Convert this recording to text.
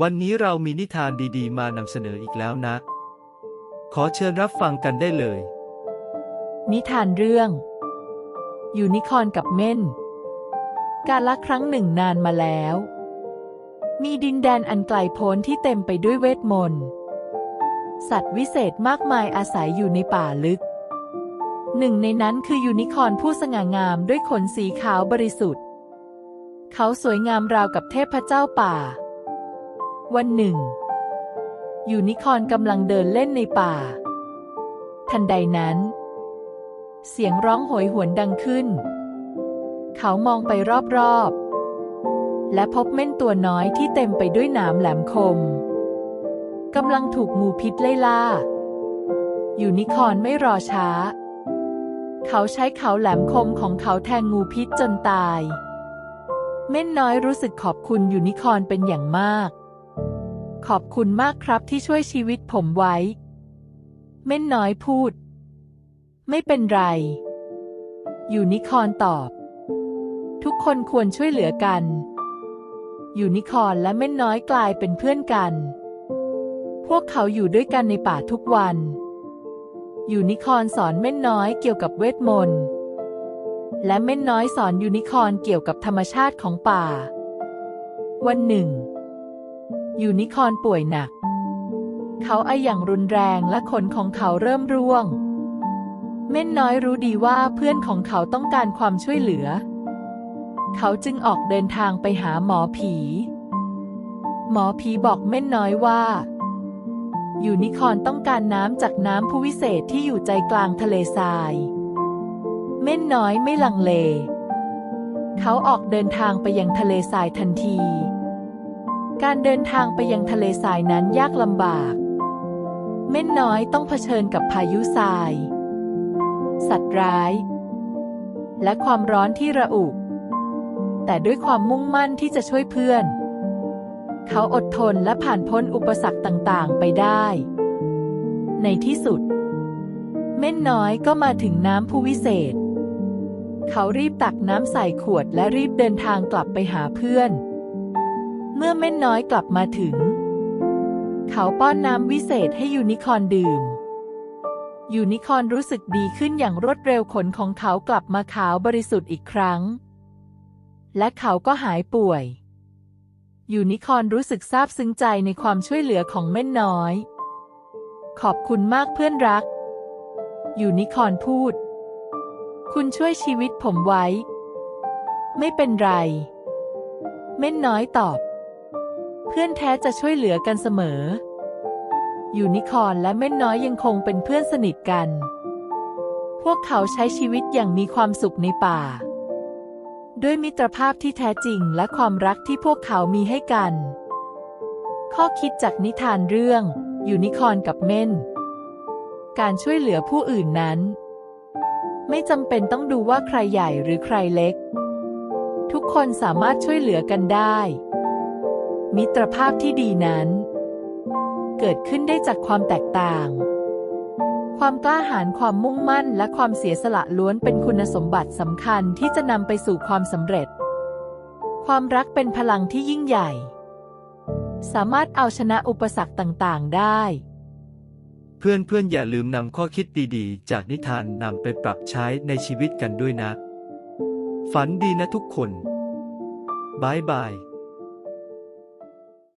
วันนี้เรามีนิทานดีๆ มานำเสนออีกแล้วนะ ขอเชิญรับฟังกันได้เลย นิทานเรื่อง ยูนิคอนกับเม่น การละครั้งหนึ่งนานมาแล้ว มีดินแดนอันไกลโพ้นที่เต็มไปด้วยเวทมนต์ สัตว์วิเศษมากมายอาศัยอยู่ในป่าลึก หนึ่งในนั้นคือยูนิคอนผู้สง่างามด้วยขนสีขาวบริสุทธิ์ เขาสวยงามราวกับเทพเจ้าป่า วันหนึ่ง ยูนิคอร์นกำลังเดินเล่นในป่า ทันใดนั้น เสียงร้องโหยหวนดังขึ้น เขามองไปรอบๆ และพบเม่นตัวน้อยที่เต็มไปด้วยหนามแหลมคมกำลังถูกงูพิษไล่ล่า ยูนิคอนไม่รอช้า เขาใช้เขาแหลมคมของเขาแทงงูพิษจนตาย เม่นน้อยรู้สึกขอบคุณยูนิคอนเป็นอย่างมาก ขอบคุณมากครับที่ช่วยชีวิตผมไว้ เม่นน้อยพูด ไม่เป็นไรยูนิคอนตอบ ทุกคนควรช่วยเหลือกันยูนิคอนและเม่นน้อยกลายเป็นเพื่อนกัน พวกเขาอยู่ด้วยกันในป่าทุกวันยูนิคอนสอนเม่นน้อยเกี่ยวกับเวทมนต์ และเม่นน้อยสอนยูนิคอนเกี่ยวกับธรรมชาติของป่า วันหนึ่ง ยูนิคอร์นป่วยหนัก เขาไออย่างรุนแรงและขนของเขาเริ่มร่วง เม่นน้อยรู้ดีว่าเพื่อนของเขาต้องการความช่วยเหลือ เขาจึงออกเดินทางไปหาหมอผี หมอผีบอกเม่นน้อยว่า ยูนิคอร์นต้องการน้ำจากน้ำผู้วิเศษที่อยู่ใจกลางทะเลทราย เม่นน้อยไม่ลังเล เขาออกเดินทางไปยังทะเลทรายทันที การเดินทางไปยังทะเลทรายนั้นยากลำบาก เม่นน้อยต้องเผชิญกับพายุทราย สัตว์ร้าย และความร้อนที่ระอุ แต่ด้วยความมุ่งมั่นที่จะช่วยเพื่อน เขาอดทนและผ่านพ้นอุปสรรคต่างๆ ไปได้ ในที่สุด เม่นน้อยก็มาถึงน้ำผู้วิเศษ เขารีบตักน้ำใส่ขวดและรีบเดินทางกลับไปหาเพื่อน มื่อเม่นน้อยกลับมาถึง เขาป้อนน้ำวิเศษให้ยูนิคอนดื่ม ยูนิคอนรู้สึกดีขึ้นอย่างรวดเร็วขนของเขากลับมาขาวบริสุทธิ์อีกครั้ง และเขาก็หายป่วย ยูนิคอนรู้สึกซาบซึ้งใจในความช่วยเหลือของเม่นน้อย ขอบคุณมากเพื่อนรัก ยูนิคอนพูด คุณช่วยชีวิตผมไว้ ไม่เป็นไร เม่นน้อยตอบ พื่อนแท้จะช่วยเหลือกันเสมอ ยูนิคอร์นและเม่นน้อยยังคงเป็นเพื่อนสนิทกัน พวกเขาใช้ชีวิตอย่างมีความสุขในป่า ด้วยมิตรภาพที่แท้จริงและความรักที่พวกเขามีให้กัน ข้อคิดจากนิทานเรื่อง ยูนิคอร์นกับเม่น การช่วยเหลือผู้อื่นนั้น ไม่จำเป็นต้องดูว่าใครใหญ่หรือใครเล็ก ทุกคนสามารถช่วยเหลือกันได้ มิตรภาพที่ดีนั้น เกิดขึ้นได้จากความแตกต่าง ความกล้าหาญความมุ่งมั่นและความเสียสละล้วนเป็นคุณสมบัติสำคัญที่จะนำไปสู่ความสำเร็จ ความรักเป็นพลังที่ยิ่งใหญ่ สามารถเอาชนะอุปสรรคต่างๆได้ เพื่อนๆ อย่าลืมนำข้อคิดดีๆ จากนิทานนำไปปรับใช้ในชีวิตกันด้วยนะ ฝันดีนะทุกคนบายบาย